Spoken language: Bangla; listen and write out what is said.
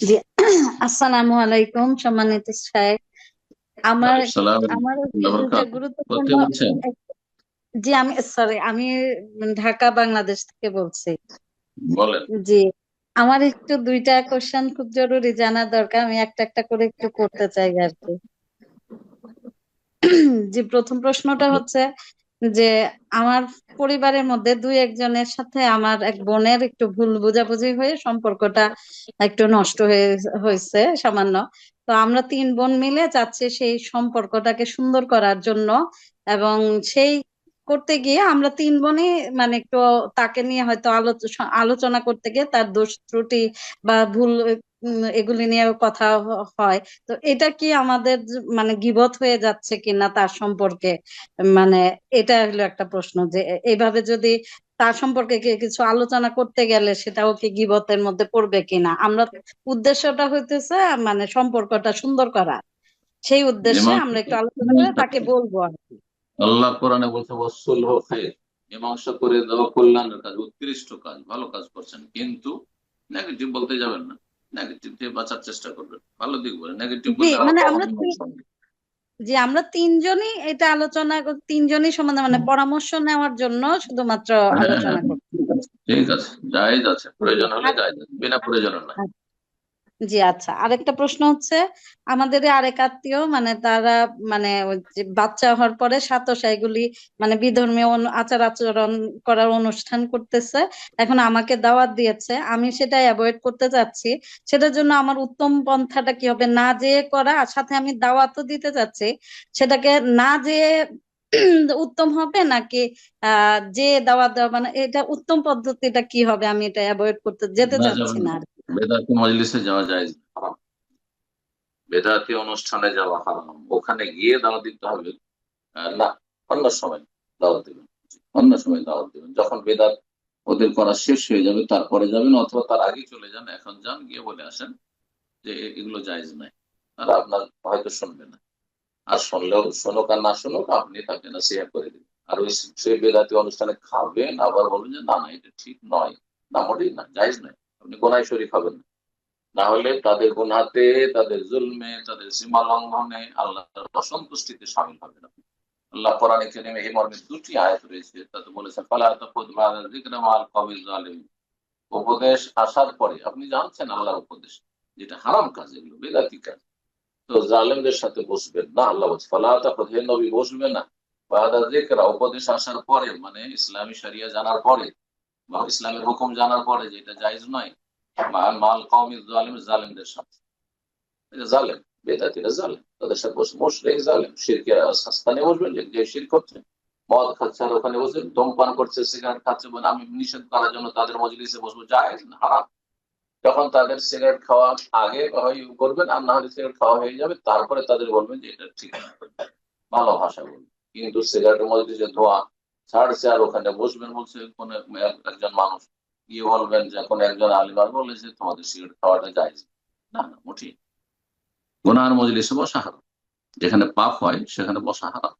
জি আসসালামু আলাইকুম সম্মানিত সাহেব। আমার আমার। গুরুত্বপূর্ণ জি আমি সরি আমি ঢাকা বাংলাদেশ থেকে বলছি। জি আমার একটু দুইটা কোশ্চেন খুব জরুরি জানা দরকার আমি একটা একটা করে একটু করতে চাই আর কি। জি প্রথম প্রশ্নটা হচ্ছে যে আমার পরিবারের মধ্যে দুই একজনের সাথে আমার এক বোনের একটু ভুল বোঝাবুঝি হয়ে সম্পর্কটা একটু নষ্ট হয়ে হয়েছে সামান্য। তো আমরা তিন বোন মিলে চাচ্ছি সেই সম্পর্কটাকে সুন্দর করার জন্য এবং সেই করতে গিয়ে আমরা তিন বোনই মানে একটু তাকে নিয়ে হয়তো আলোচনা করতে গিয়ে তার দোষ ত্রুটি বা ভুল এগুলি নিয়ে কথা হয়। তো এটা কি আমাদের মানে গীবত হয়ে যাচ্ছে কিনা তার সম্পর্কে? মানে এটা হলো একটা প্রশ্ন যে এইভাবে যদি তার সম্পর্কে কিছু আলোচনা করতে গেলে সেটাও কি গিবতের মধ্যে পড়বে কিনা? আমরা উদ্দেশ্যটা হইতেছে মানে সম্পর্কটা সুন্দর করা। সেই উদ্দেশ্যে আমরা একটু আলোচনা করে তাকে বলব আর কি। আল্লাহ কোরআনে বলছে ওয়াসুল খায়র মীমাংসা করে দেওয়া কল্যাণের কাজ উৎকৃষ্ট কাজ ভালো কাজ করছেন। কিন্তু নেগেটিভ বলতে যাবেন না। নেগেটিভ দিয়ে বাঁচার চেষ্টা করবেন। ভালো দিক বলে। নেগেটিভ মানে আমরা। যে আমরা তিনজনই এটা আলোচনা তিনজনই সম্বন্ধে মানে পরামর্শ নেওয়ার জন্য শুধুমাত্র হ্যাঁ, আলোচনা করছি। ঠিক আছে। জায়েজ আছে প্রয়োজন হলে জায়েজ বিনা প্রয়োজন না জি আচ্ছা। আরেকটা প্রশ্ন হচ্ছে আমাদের আরেক আত্মীয় মানে তারা মানে ওই যে বাচ্চা হওয়ার পরে সাতসা এগুলি মানে বিধর্মীয় আচার আচরণ করার অনুষ্ঠান করতেছে। এখন আমাকে দাওয়াত দিয়েছে আমি সেটা অ্যাভয়েড করতে চাচ্ছি সেটার জন্য আমার উত্তম পন্থাটা কি হবে? না যেয়ে করা আর সাথে আমি দাওয়াতও দিতে চাচ্ছি সেটাকে না যেয়ে উত্তম হবে নাকি আহ যে দাওয়াত দেওয়া মানে এটা উত্তম পদ্ধতিটা কি হবে? আমি এটা অ্যাভয়েড করতে যেতে চাচ্ছি না না আর কি। বেদাতি মজলিসে যাওয়া যায় হারাম বেদাতি অনুষ্ঠানে যাওয়া হারাম। ওখানে গিয়ে দাওয়াত দিতে হবে। না, অন্য সময় দাওয়াত দিবেন। অন্য সময় দাওয়াত দিবেন। যখন বেদাত ওদের করা শেষ হয়ে যাবে, তারপরে যাবেন অথবা তার আগে চলে যান, এখন যান, গিয়ে বলে আসেন যে এগুলো জায়েজ নাই। তারা আপনার হয়তো শুনবে না। আর শুনলেও, শুনুক আর না শুনুক, আপনি তাকে না শেয়ার করে দিবেন। আর ওই সেই বেদাতি অনুষ্ঠানে খাবেন, আবার বলবেন যে, না না, এটা ঠিক নয়। না, মোটেই না, জায়েজ নাই। আপনি গোনায় শরীক হবেন না। হলে তাদের গুনহাতে তাদের জুলমে, তাদের সীমা লঙ্ঘনে আল্লাহর অসন্তুষ্টিতে সামিল হবেন আপনি। আল্লাহ কোরআন কারিমে এই মর্মে দুটি আয়াত রয়েছে। তাতে বলেছেন, ফালা তাকুদ জালিমিন উপদেশ আসার পরে আপনি জানছেন আল্লাহর উপদেশ, যেটা হারাম কাজ, এগুলো বেদাতি কাজ। তো জালেমদের সাথে বসবেন না, আল্লাহ বলছে, ফালা তাকুদ, হে নবী, বসবে না। বাদা যিকরা, উপদেশ আসার পরে মানে ইসলামী শরিয়া জানার পরে বা ইসলামের হুকুম জানার পরে যেটা জায়েজ নয় মাল কওমিল জালিম, জালেমদের সাথে। এটা জালেম, বেদাতিরা জালেম, তাদের সাথে বসে মুশরিক, জালেম, শিরকে স্থানে বসবেন যে- যে শিরক হচ্ছে মদ খাচ্ছে আর ওখানে বসে ধূমপান করছে, সিগারেট খাচ্ছে বলে আমি নিষেধ করার জন্য তাদের মজলিসে বসবো। জায়েজ হারাম। যখন তাদের সিগারেট খাওয়া আগে করবেন, আর না হলে সিগারেট খাওয়া হয়ে যাবে, তারপরে তাদের বলবেন যে এটা ঠিক ভালো ভাষা বলবেন কিন্তু সিগারেটের মজলিসে ধোয়া ছাড়ছে আর ওখানে বসবেন বলছে, কোন এক- একজন মানুষ। গিয়ে বলবেন যে কোন একজন আলিমার বলেছে, তোমাদের সিগারেট খাওয়াটা যায়। না না মোটেই গোনার মজলিসে বসা হারাম। যেখানে পাপ হয়, সেখানে বসা হারাম।